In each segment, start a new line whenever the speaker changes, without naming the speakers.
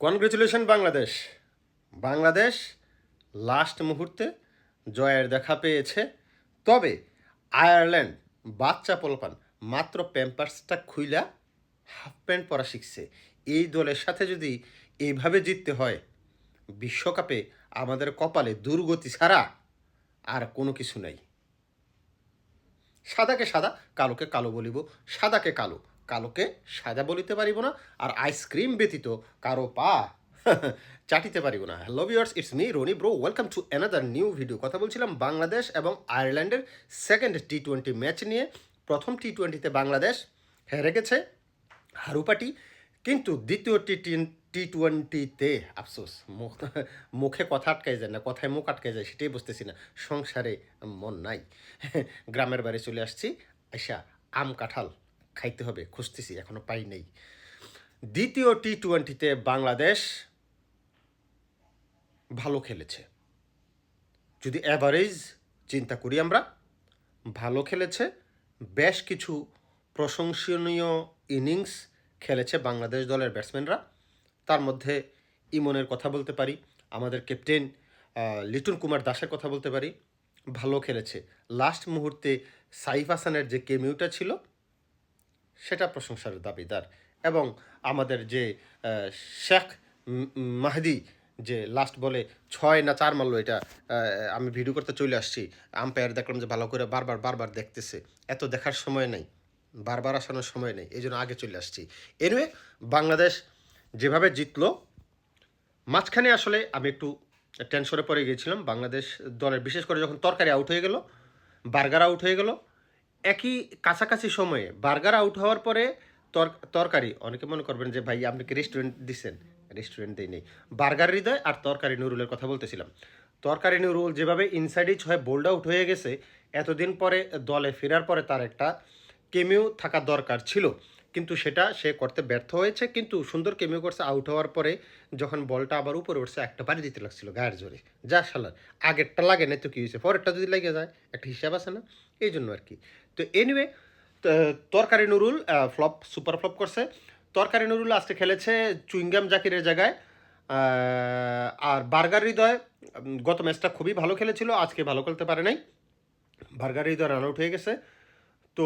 Congratulation Bangladesh Bangladesh last মুহূর্তে জয়ের দেখা পেয়েছে। তবে আয়ারল্যান্ড বাচ্চা পোলপান, মাত্র প্যাম্পার্সটা খুইলা হাফ প্যান্ট পরা শিখছে। এই দলের সাথে যদি এইভাবে জিততে হয়, বিশ্বকাপে আমাদের কপালে দুর্গতি ছাড়া আর কোনো কিছু নাই। সাদাকে সাদা, কালোকে কালো বলিব, সাদাকে কালো। কালোকে সাদা বলিতে পারিব না আর আইসক্রিম ব্যতীত কারও পা চাটিতে পারিব না। Hello viewers it's me Rony bro welcome to another new video কথা বলছিলাম বাংলাদেশ এবং আয়ারল্যান্ডের সেকেন্ড টি টোয়েন্টি ম্যাচ নিয়ে। প্রথম টি টোয়েন্টিতে বাংলাদেশ হেরে গেছে হারুপাটি, কিন্তু দ্বিতীয় টি টি টোয়েন্টিতে আফসোস, মুখ, মুখে কথা আটকাই যায় না, কথায় মুখ আটকাই যায়, সেটাই বুঝতেছি না। সংসারে মন নাই। গ্রামের বাড়ি চলে আসছি আইসা আম কাঁঠাল। খাইতে হবে, খুঁজতেছি, এখনও পাই নেই। দ্বিতীয় টি টোয়েন্টিতে বাংলাদেশ ভালো খেলেছে। যদি অ্যাভারেজ চিন্তা করি আমরা, ভালো খেলেছে, বেশ কিছু প্রশংসনীয় ইনিংস খেলেছে বাংলাদেশ দলের ব্যাটসম্যানরা তার মধ্যে ইমনের কথা বলতে পারি, আমাদের ক্যাপ্টেন লিটন কুমার দাসের কথা বলতে পারি, ভালো খেলেছে। লাস্ট মুহূর্তে সাইফ হাসানের যে কেমিউটা ছিল সেটা প্রশংসার দাবিদার। এবং আমাদের যে শেখ মাহদি যে লাস্ট বলে ছয় না চার মারলো এটা আমি ভিডিও করতে চলে আসছি। আম্পায়ার দেখলাম যে ভালো করে বারবার বারবার দেখতেছে। এত দেখার সময় নেই, বারবার আসানোর সময় নেই, এই জন্য আগে চলে আসছি। এনিওয়ে বাংলাদেশ যেভাবে জিতলো, মাঝখানে আসলে আমি একটু টেনশনে পড়ে গিয়েছিলাম। বাংলাদেশ দলের বিশেষ করে যখন তরকারি আউট হয়ে গেল বার্গার আউট হয়ে গেল একই কাছাকাছি সময়ে বার্গার আউট হওয়ার পরে তর- তরকারি, অনেকে মনে করবেন যে, ভাই, আপনি কি রেস্টুরেন্ট দিচ্ছেন রেস্টুরেন্ট দেই নেই। বার্গার হৃদয় আর তরকারি নুরুলের কথা বলতেছিলাম। তরকারি নুরুল যেভাবে ইনসাইড ইচ হয়ে বোল্ড আউট হয়ে গেছে, এতদিন পরে দলে ফেরার পরে তার একটা কেমিও থাকা দরকার ছিল। কিন্তু সেটা সে করতে ব্যর্থ হয়েছে, কিন্তু সুন্দর কেমিও করছে আউট হওয়ার পরে যখন বলটা আবার উপরে উঠছে, একটা বাড়ি দিতে লাগছিল গায়ের জোরে। যা শালার, আগেরটা লাগে না তো কী হয়েছে? পরেরটা যদি লেগে যায়, একটা হিসাব আছে না? এই জন্য আর কি। তো এনিওয়ে তরকারি নুরুল ফ্লপ সুপার ফ্লপ করছে। তরকারি নুরুল আজকে খেলেছে চুইংগাম জাকিরের জায়গায় আর বার্গার হৃদয় গত ম্যাচটা খুবই ভালো খেলেছিল, আজকে ভালো খেলতে পারে নাই। বার্গার হৃদয় রান আউট হয়ে গেছে। তো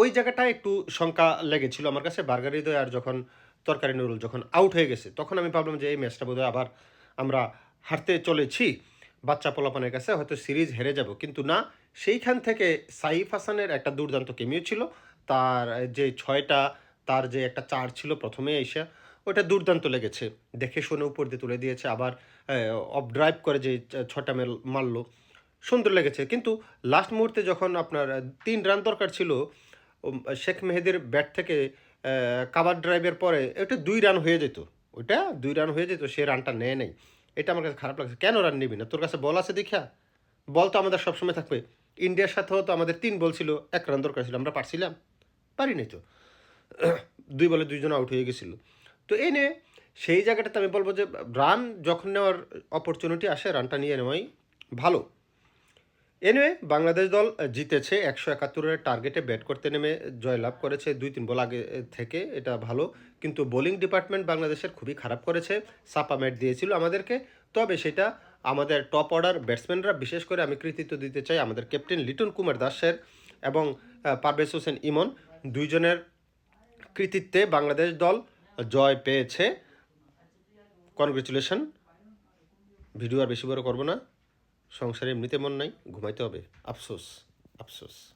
ওই জায়গাটায় একটু শঙ্কা লেগেছিল আমার কাছে, বার্গার হৃদয় আর যখন তরকারি নুরুল যখন আউট হয়ে গেছে, তখন আমি ভাবলাম যে এই ম্যাচটা বোধহয় আবার আমরা হারতে চলেছি। বাচ্চা পোলাপানের কাছে হয়তো সিরিজ হেরে যাব। কিন্তু না, সেইখান থেকে সাইফ হাসানের একটা দুর্দান্ত কেমিও ছিল। তার যে ছয়টা, তার যে একটা চার ছিল প্রথমে এসে, ওটা দুর্দান্ত লেগেছে। দেখে শুনে উপর দিয়ে তুলে দিয়েছে, আবার অফ ড্রাইভ করে যে ছটা মেল মারলো। সুন্দর লেগেছে। কিন্তু লাস্ট মুহূর্তে যখন আপনার তিন রান দরকার ছিল শেখ মেহেদির ব্যাট থেকে কাবার ড্রাইভের পরে, এটা দুই রান হয়ে যেত। ওইটা দুই রান হয়ে যেত, সে রানটা নেয় নাই। এটা আমার কাছে খারাপ লাগছে। কেন রান নিবি না? তোর কাছে বল আছে দেখা বল তো আমাদের সবসময় থাকবে। ইন্ডিয়ার সাথেও তো আমাদের তিন বল ছিল, এক রান দরকার ছিল, আমরা পারছিলাম। পারিনি তো। দুই বলে দুইজন আউট হয়ে গেছিল। তো এনে সেই জায়গাটাতে আমি বলব যে রান যখন নেওয়ার অপরচুনিটি আসে রানটা নিয়ে নেওয়াই ভালো। এনিওয়ে বাংলাদেশ দল জিতেছে। একশো একাত্তরের টার্গেটে ব্যাট করতে নেমে জয়লাভ করেছে। দুই তিন বল আগে থেকে এটা ভালো। কিন্তু বোলিং ডিপার্টমেন্ট বাংলাদেশের খুবই খারাপ করেছে। সাপা ম্যাট দিয়েছিল আমাদেরকে। তবে সেটা আমাদের টপ অর্ডার ব্যাটসম্যানরা বিশেষ করে আমি কৃতিত্ব দিতে চাই আমাদের ক্যাপ্টেন লিটন কুমার দাসের এবং পারভেজ হোসেন ইমন। দুইজনের কৃতিত্বে বাংলাদেশ দল জয় পেয়েছে। কনগ্রেচুলেশন ভিডিও আর বেশি বড় করব না। সংসারে এমনিতে মন নাই ঘুমাইতে হবে। আফসোস আফসোস।